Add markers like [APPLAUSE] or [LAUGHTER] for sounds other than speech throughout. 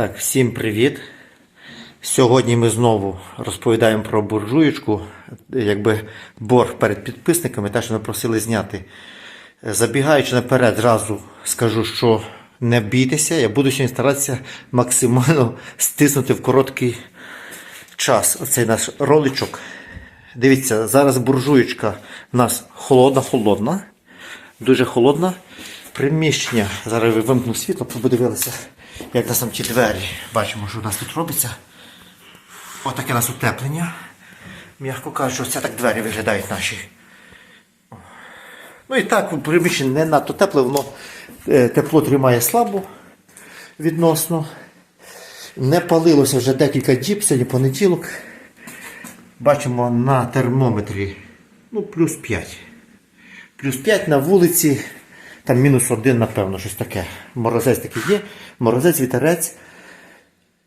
Так, всім привіт. Сьогодні ми знову розповідаємо про буржуєчку, якби борг перед підписниками, те, що ми просили зняти. Забігаючи наперед, зразу скажу, що не бійтеся, я буду сьогодні старатися максимально стиснути в короткий час оцей наш роличок. Дивіться, зараз буржуєчка в нас холодна-холодна, дуже холодна. Приміщення. Зараз вимкну світло, подивилися, як у нас там ті двері. Бачимо, що у нас тут робиться. Отаке у нас утеплення. М'яко кажучи, ось так двері виглядають наші. Ну і так, приміщення не надто тепле, воно е, тепло тримає слабо відносно. Не палилося вже декілька діб, сьогодні понеділок. Бачимо на термометрі ну, плюс 5. Плюс 5 на вулиці, там мінус 1, напевно, щось таке. Морозець такий є, морозець, вітерець.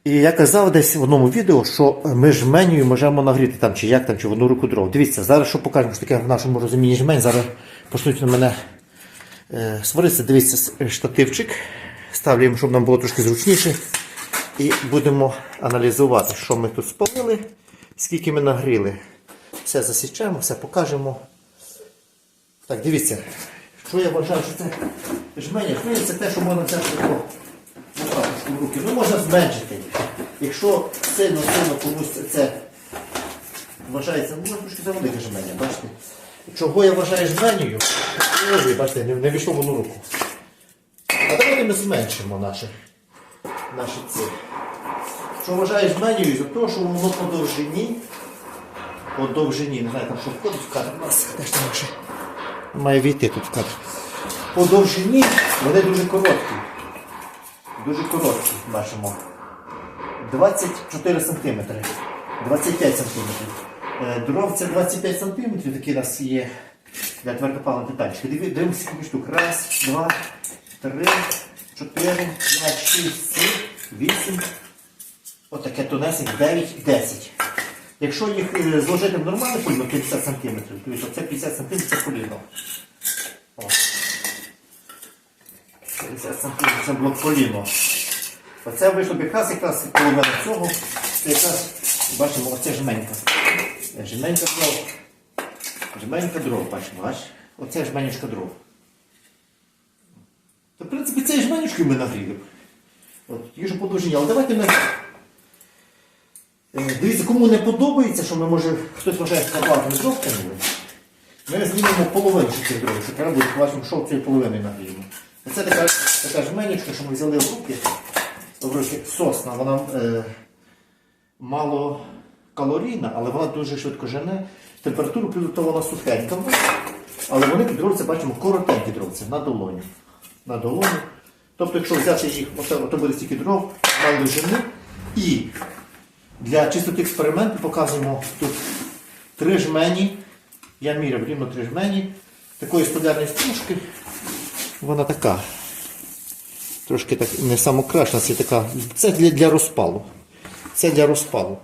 І я казав десь в одному відео, що ми жменю можемо нагріти там, чи як там, чи в одну руку дров. Дивіться, зараз що покажемо, що таке в нашому розумінні жмень. Зараз почнуть на мене е, сваритися. Дивіться, штативчик. Ставлю, щоб нам було трошки зручніше. І будемо аналізувати, що ми тут спалили, скільки ми нагріли. Все засічемо, все покажемо. Так, дивіться, що я вважаю, що це жменя. Жменя це те, що можна взяти тако в руки. Ну, можна зменшити. Якщо сильно сильно комусь це вважається, ну, трошки завелике жменя, бачите? Чого я вважаю жменею? Ой, бачите, не, війшло в одну руку. А давайте ми зменшимо наші, наші. Що вважаю жменею, за те, що воно по довжині, по довжині, не знаю, там що входить в у нас теж там ще має війти тут в кадр. По довжині вони дуже короткі. Дуже короткі бачимо. 24 см. 25 см. Дров це 25 см, такі у нас є для твердопаливних детальчиків. Диві- Дивимося скільки штук. Раз, два, три, чотири, п'ять, шість, сім, вісім. Отаке тонесеньке, 9, 10. Якщо їх е, зложити в нормальне поліно 50 см, то це 50 см це поліно. О. 50 см це блок поліно. Оце вийшло б якраз якраз половина цього. Це якраз бачимо, оце жменька. Жменька дров. Жменька дров, бачимо, бач? Оце жменючка дров. То, в принципі, цією жменючкою ми нагріли. От, їжу по довжині. Але давайте ми. Е, Дивіться, кому не подобається, що ми може хтось вважає, що багато. Ми знімемо половину цих дров, що треба буде бачимо, що цієї половини нагріємо. Оце така, така жменючка, що ми взяли в руки. В сосна, вона е, мало калорійна, але вона дуже швидко жене. Температуру підготовлена сухенька. Але вони дровці, бачимо, коротенькі дровці на долоні. На долоні. Тобто, якщо взяти їх, ото буде стільки дров, мали жени. І для чистоти експерименту показуємо тут три жмені. Я міряв рівно три жмені. Такої столярної стружки. Вона така. Трошки так не самокрашна, це така. Це для, для розпалу. Це для розпалу.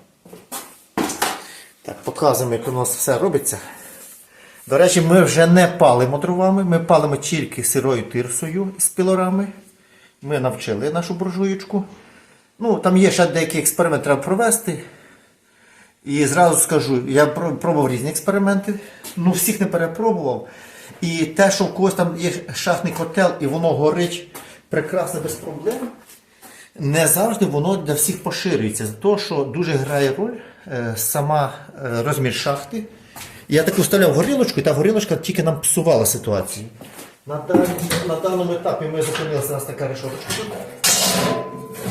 Так, показуємо, як у нас все робиться. До речі, ми вже не палимо дровами, ми палимо тільки сирою тирсою з пілорами. Ми навчили нашу буржуєчку. Ну, там є ще деякий експеримент, треба провести. І зразу скажу, я пробував різні експерименти, ну всіх не перепробував. І те, що в когось там є шахтний котел і воно горить прекрасно без проблем, не завжди воно для всіх поширюється. За те, що дуже грає роль е, сама е, розмір шахти. Я так вставляв горілочку, і та горілочка тільки нам псувала ситуацію. На, дан- на даному етапі ми зупинилися, у нас така решоточка.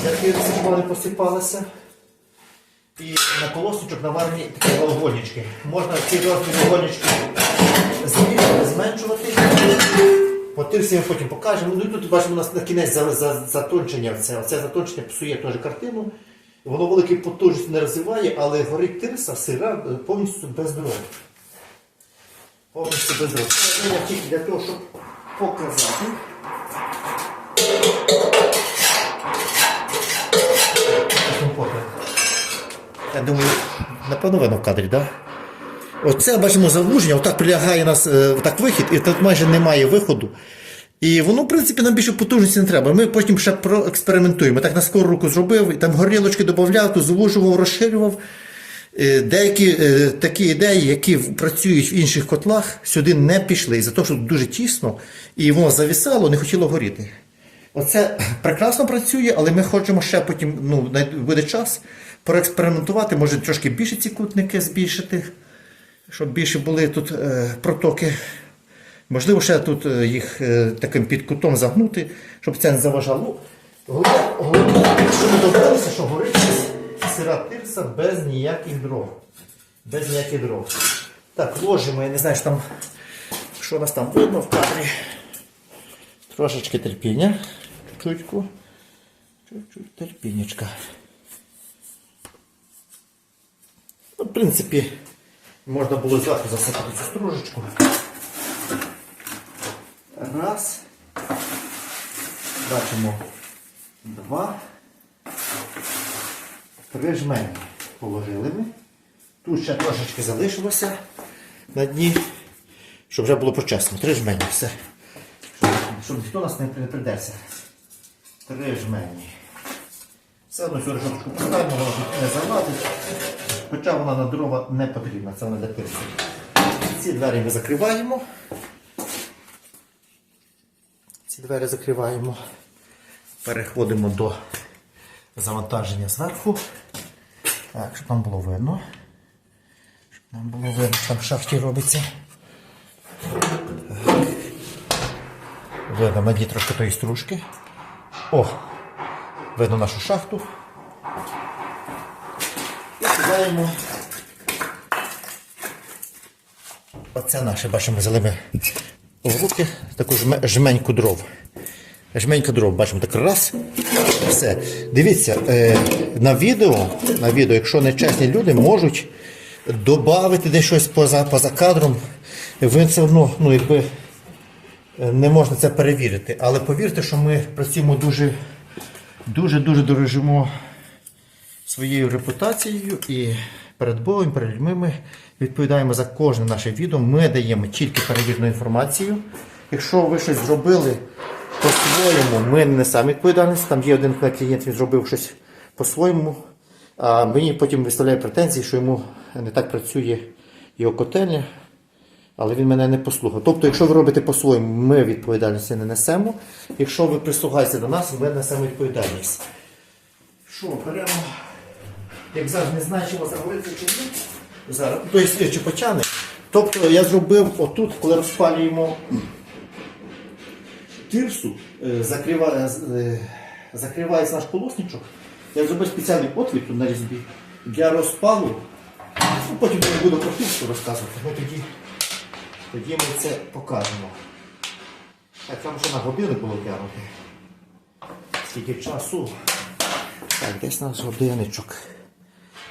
Які рецептуали посипалися. І на колосничок наварені такі вогонечки. Можна ці розміри вогонечки збільшувати, зменшувати. По тирсі ми потім покажемо. Ну і тут бачимо у нас на кінець за, за, затончення. Це, оце затончення псує теж картину. Воно великий потужність не розвиває, але горить тирса сира е, повністю без дров. Повністю без дров. Для того, щоб показати. Я думаю, напевно видно в кадрі, так? Оце бачимо завуження, отак прилягає нас е, отак вихід, і тут майже немає виходу. І воно, в принципі, нам більше потужності не треба. Ми потім ще проекспериментуємо. Так на скору руку зробив, і там горілочки додавав, то звужував, розширював. Е, Деякі е, такі ідеї, які працюють в інших котлах, сюди не пішли. За те, що дуже тісно, і воно завісало, не хотіло горіти. Оце прекрасно працює, але ми хочемо ще потім, ну, буде час проекспериментувати, може трошки більше ці кутники збільшити, щоб більше були тут е, протоки. Можливо, ще тут е, їх е, таким під кутом загнути, щоб це не заважало. Головне, головне, що ми добилися, що горить сира тирса без ніяких дров. Без ніяких дров. Так, ложимо, я не знаю, що там, що у нас там видно в кадрі. Трошечки терпіння. Чуть-чуть терпіннячка. Ну, в принципі, можна було зверху засипати цю стружечку. Раз. Бачимо. Два. Три жмені положили ми. Тут ще трошечки залишилося на дні, щоб вже було почесно. Три жмені. Все. Щоб, ніхто нас не придеться. Три жмені. Все одно решетку поставимо, вона тут не залазить. Хоча вона на дрова не потрібна, це вона для тирсу. Ці двері ми закриваємо. Ці двері закриваємо. Переходимо до завантаження зверху. Так, щоб нам було видно. Щоб нам було видно, що там в шахті робиться. Видно на трошки тої стружки. О! Видно нашу шахту. І кидаємо. Оце наше, бачимо, взяли ми в руки таку жме- жменьку дров. Жменька дров, бачимо, так раз. Все. Дивіться, е, на відео, на відео, якщо нечесні люди, можуть додати десь щось поза, поза кадром. Ви все одно, ну, якби е, не можна це перевірити. Але повірте, що ми працюємо дуже, дуже, дуже дорожимо своєю репутацією і перед Богом, перед людьми ми відповідаємо за кожне наше відео. Ми даємо тільки перевірну інформацію. Якщо ви щось зробили по-своєму, ми не несемо відповідальність. Там є один клієнт, він зробив щось по-своєму, а мені потім виставляє претензії, що йому не так працює його котельня. Але він мене не послухав. Тобто, якщо ви робите по-своєму, ми відповідальності не несемо. Якщо ви прислухаєтеся до нас, ми несемо відповідальність. Що, беремо, як завжди, не знаю, чи вас говориться чи ні. Зараз. Тобто, чи почане. Тобто я зробив отут, коли розпалюємо тирсу, е, закрива, е, закривається наш полосничок. Я зробив спеціальний отвір на різьбі для розпалу. Ну, потім я не буду про тирсу розказувати. Ми тоді, тоді ми це покажемо. Так, там ще на годину було глянути. Скільки часу. Так, десь наш годинничок.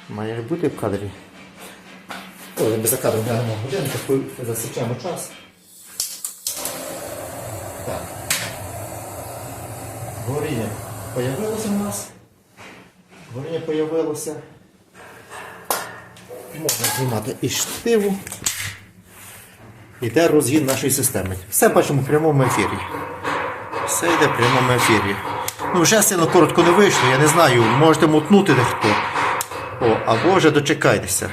Має бути в кадрі. Ой, ми за кадром глянемо годинник, засічаємо час. Так. Горіння появилося у нас. Горіння появилося. Можна знімати і штиву. Йде розгін нашої системи. Все бачимо в прямому ефірі. Все йде в прямому ефірі. Ну, вже сильно коротко не вийшло, я не знаю, можете мутнути дехто. О, або вже дочекайтеся.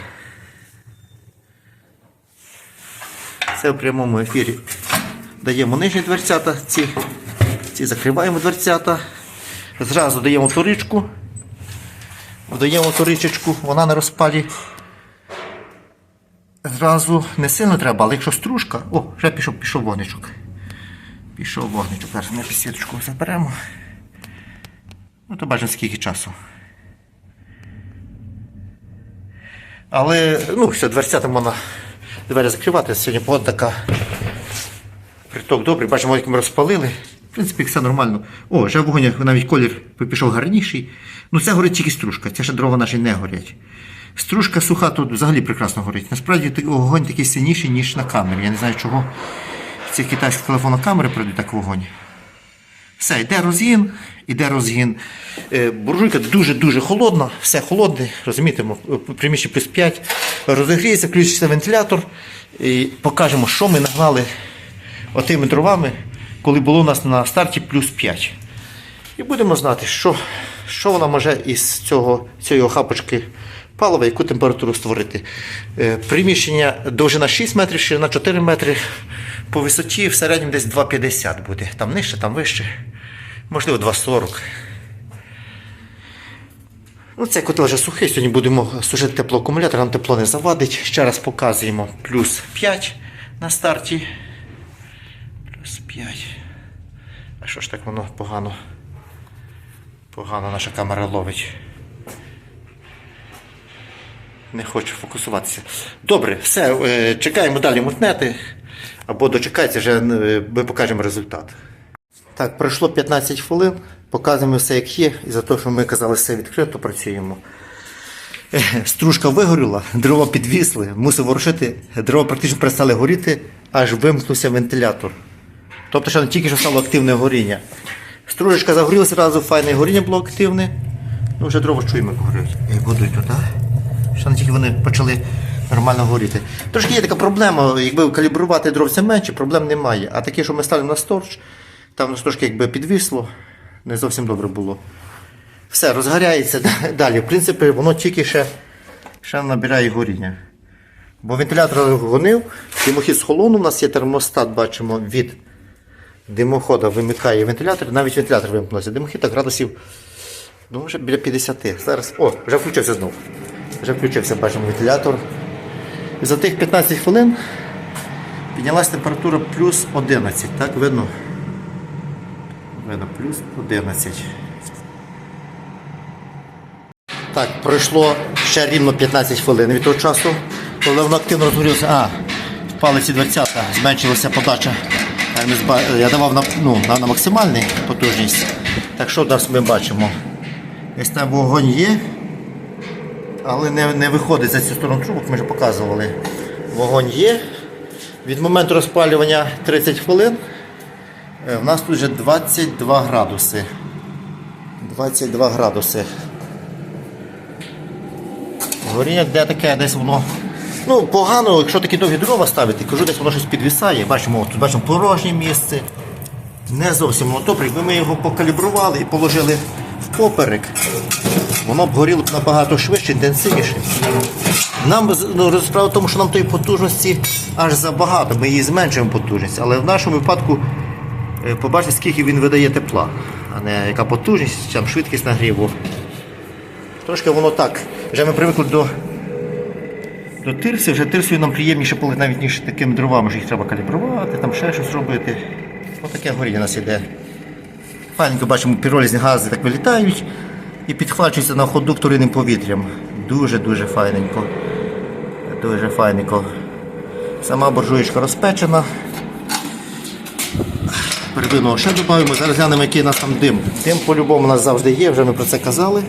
Це в прямому ефірі. Даємо нижні дверцята, ці, ці закриваємо дверцята. Зразу даємо туричку. Додаємо туричечку, вона на розпалі. Зразу не сильно треба, але якщо стружка. О, вже пішов, пішов вогничок. Пішов вогничок. Зараз ми підсвіточку заберемо. Ну, то бачимо скільки часу. Але, ну, все, дверцята можна двері закривати. Сьогодні погода така. Приток добрий, бачимо, як ми розпалили. В принципі, все нормально. О, вже вогонь, навіть колір пішов гарніший. Ну, це горить тільки стружка, це ще дрова наші не горять. Стружка суха тут взагалі прекрасно горить. Насправді вогонь такий сильніший, ніж на камері. Я не знаю, чого в цих китайських телефонах камери пройдуть так вогонь. Все, йде розгін, іде розгін. Е, Буржуйка дуже-дуже холодна, все холодне, розумієте, приміщення плюс 5. Розігріється, включиться вентилятор і покажемо, що ми нагнали отими дровами коли було у нас на старті плюс 5. І будемо знати, що, що вона може із цього, цієї хапочки палива, яку температуру створити. Е, Приміщення довжина 6 метрів, ширина 4 метри. По висоті в середньому десь 2,50 буде. Там нижче, там вище. Можливо, 2,40. Ну, цей котел вже сухий, сьогодні будемо сушити теплоакумулятор, нам тепло не завадить. Ще раз показуємо плюс 5 на старті. Плюс 5. А що ж так воно погано? Погано наша камера ловить. Не хочу фокусуватися. Добре, все, е, чекаємо далі мутнети. Або дочекайте, вже е, ми покажемо результат. Так, пройшло 15 хвилин, показуємо все як є, і за те, що ми казали, все відкрито працюємо. Е, Стружка вигоріла, дрова підвісли, мусив ворушити, дрова практично перестали горіти, аж вимкнувся вентилятор. Тобто, не тільки що стало активне горіння. Стружечка загорілася одразу, файне горіння було активне. Ну, вже дрова чуємо, як годують тут? Ще не тільки вони почали нормально горіти. Трошки є така проблема, якби калібрувати дров все менше, проблем немає. А таке, що ми ставимо на сторч, там воно трошки якби підвисло, не зовсім добре було. Все, розгоряється [LAUGHS] далі. В принципі, воно тільки ще, ще набирає горіння. Бо вентилятор гонив, димохід схолонув, у нас є термостат, бачимо, від димохода вимикає вентилятор, навіть вентилятор вимкнувся. Димохід градусів ну, вже біля 50. Зараз, о, вже включився знов. Вже включився, бачимо, вентилятор. За тих 15 хвилин піднялася температура плюс 11. Так, видно? Видно, плюс 11. Так, пройшло ще рівно 15 хвилин від того часу, коли воно активно розгорілося. А, впали ці дверцята, зменшилася подача. Я давав на, ну, на, максимальну потужність. Так що зараз ми бачимо? Ось там вогонь є, але не, не виходить за цю сторону трубок, ми вже показували. Вогонь є. Від моменту розпалювання 30 хвилин. Е, У нас тут вже 22 градуси. 22 градуси. Горіння де таке, десь воно. Ну, погано, якщо такі довгі дрова ставити, кажу, десь воно щось підвисає. Бачимо, тут бачимо порожнє місце. Не зовсім воно добре. Якби ми його покалібрували і положили в поперек, воно б горіло набагато швидше, інтенсивніше. Нам ну, справа в тому, що нам тої потужності аж забагато, ми її зменшуємо потужність, але в нашому випадку е, побачите, скільки він видає тепла, а не яка потужність, там швидкість нагріву. Трошки воно так. Вже ми привикли до, до тирси, вже тирсою нам приємніше палити навіть ніж такими дровами, що їх треба калібрувати, там ще щось робити. Ось таке горіння у нас іде. Файненько бачимо, піролізні гази так вилітають і підхвачуються на ходу вторинним повітрям. Дуже-дуже файненько. Дуже файненько. Сама буржуєчка розпечена. Первинного ще додаємо. Зараз глянемо, який у нас там дим. Дим по-любому у нас завжди є, вже ми про це казали.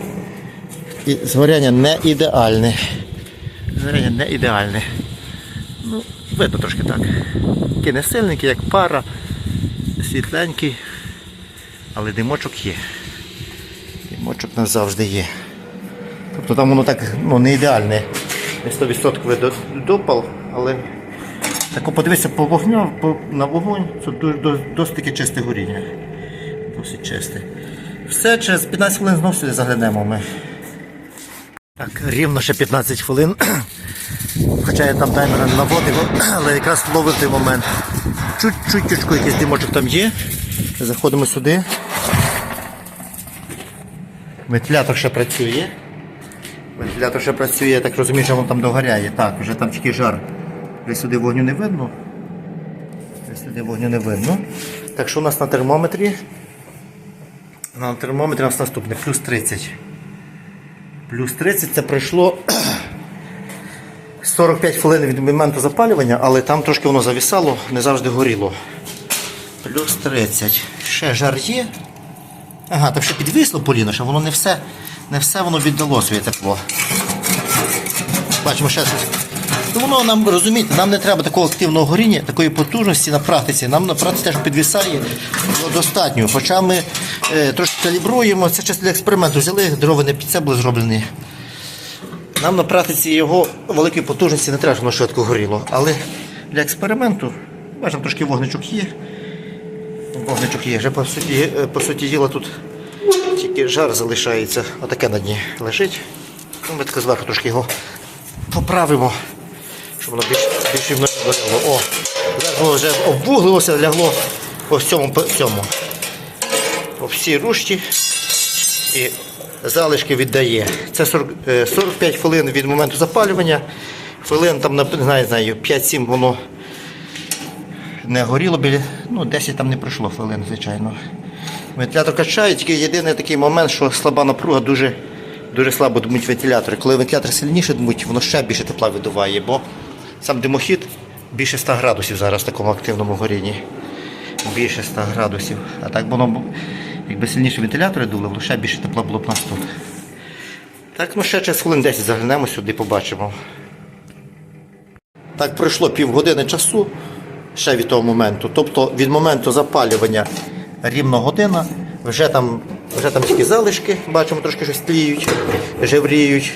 І згоряння не ідеальне. Згоряння не ідеальне. Ну, видно трошки так. Такий не сильненький, як пара, світленький, але димочок є. Димочок у нас завжди є. Тобто там воно так ну, не ідеальне. Не 100% до- допал, але так подивися по вогню, по, на вогонь, це досить таке чисте горіння. Досить чисте. Все, через 15 хвилин знову сюди заглянемо ми. Так, рівно ще 15 хвилин. [CLEARS THROAT] Хоча я там таймер наводив, [CLEARS THROAT] але якраз ловив той момент. Чуть-чуть якийсь димочок там є. Заходимо сюди. Вентилятор ще працює. Вентилятор ще працює, я так розумію, що він там догоряє. Так, вже там тільки жар. Вже сюди вогню не видно. Вже сюди вогню не видно. Так що у нас на термометрі? На термометрі у нас наступне, плюс 30. Плюс 30 це пройшло [CLEARS THROAT] 45 хвилин від моменту запалювання, але там трошки воно завісало, не завжди горіло. Плюс 30. Ще жар є. Ага, так ще підвисло поліно, що воно не все, не все воно віддало своє тепло. Бачимо, ще воно нам розумієте, нам не треба такого активного горіння, такої потужності на практиці. Нам на практиці теж підвисає ну, достатньо. Хоча ми е, трошки калібруємо, це для експерименту взяли, дрова не під це були зроблені. Нам на практиці його великої потужності не треба, щоб воно швидко горіло. Але для експерименту, бачимо, трошки вогничок є. Вогничок є. Вже по суті, е, по суті діла тут тільки жар залишається. Отаке на дні лежить. Ну, Ми таке зверху трошки його поправимо, щоб воно більш, більш рівно горіло. О, воно вже обвуглилося, лягло по всьому, по цьому. По всій рушті і залишки віддає. Це 40, е, 45 хвилин від моменту запалювання. Хвилин там, не знаю 5-7 воно не горіло біля, ну 10 там не пройшло хвилин, звичайно. Вентилятор качає, тільки єдиний такий момент, що слаба напруга дуже, дуже слабо дмуть вентилятори. Коли вентилятор сильніше дмуть, воно ще більше тепла видуває, бо сам димохід більше 100 градусів зараз в такому активному горінні. Більше 100 градусів. А так воно, якби сильніше вентилятори дули, ще більше тепла було б нас тут. Так, ну ще через хвилин 10 заглянемо сюди, побачимо. Так пройшло півгодини часу ще від того моменту. Тобто від моменту запалювання рівно година, вже там, вже там тільки залишки, бачимо, трошки щось тліють, жевріють,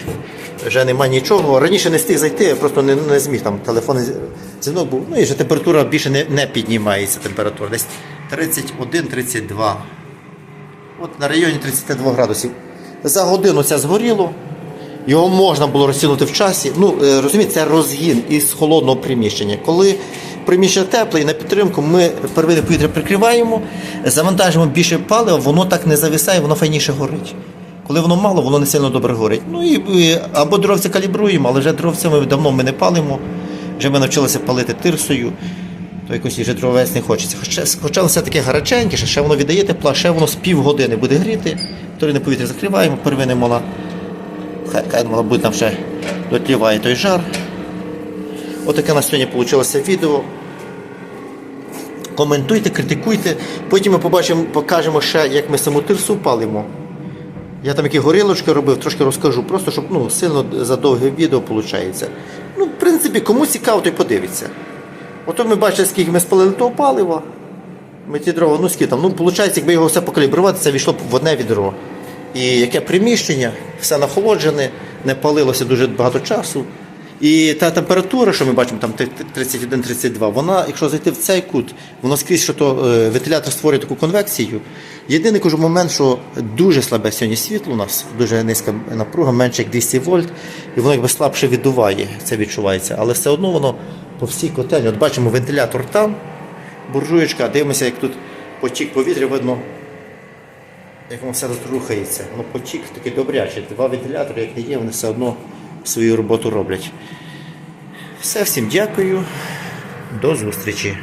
вже нема нічого. Раніше не встиг зайти, я просто не, не зміг там телефон дзвінок був. Ну і вже температура більше не, не піднімається. Температура десь 31-32. От на районі 32 градусів. За годину це згоріло. Його можна було розтягнути в часі. Ну, е, розумієте, це розгін із холодного приміщення. Коли приміщення тепле і на підтримку, ми первинне повітря прикриваємо, завантажуємо більше палива, воно так не зависає, воно файніше горить. Коли воно мало, воно не сильно добре горить. Ну і або дровця калібруємо, але вже дровцями давно ми не палимо. Вже ми навчилися палити тирсою, то якось вже дровець не хочеться. Хоча, хоча все таке гаряченьке, ще- воно віддає тепла, ще воно з півгодини буде гріти. Вторинне повітря закриваємо, первинне мала Хай, хай мабуть, там ще дотліває той жар. Отаке на сьогодні вийшло відео. Коментуйте, критикуйте. Потім ми побачимо, покажемо ще, як ми саму тирсу палимо. Я там які горілочки робив, трошки розкажу, просто щоб ну, сильно за довге відео виходить. Ну, в принципі, кому цікаво, той подивиться. Ото ми бачили, скільки ми спалили того палива. Ми ті дрова, ну скільки там, ну виходить, якби його все покалібрувати, це війшло б в одне відро. І яке приміщення, все нахолоджене, не палилося дуже багато часу. І та температура, що ми бачимо, там 31-32, вона, якщо зайти в цей кут, воно скрізь, що то е, вентилятор створює таку конвекцію. Єдиний кажу момент, що дуже слабе сьогодні світло у нас, дуже низька напруга, менше як 200 вольт, і воно якби слабше віддуває, це відчувається. Але все одно воно по всій котельні. От бачимо вентилятор там, буржуєчка, дивимося, як тут потік повітря видно як воно все рухається. Воно потік такий добрячий. Два вентилятори, як не є, вони все одно свою роботу роблять. Все, всім дякую. До зустрічі.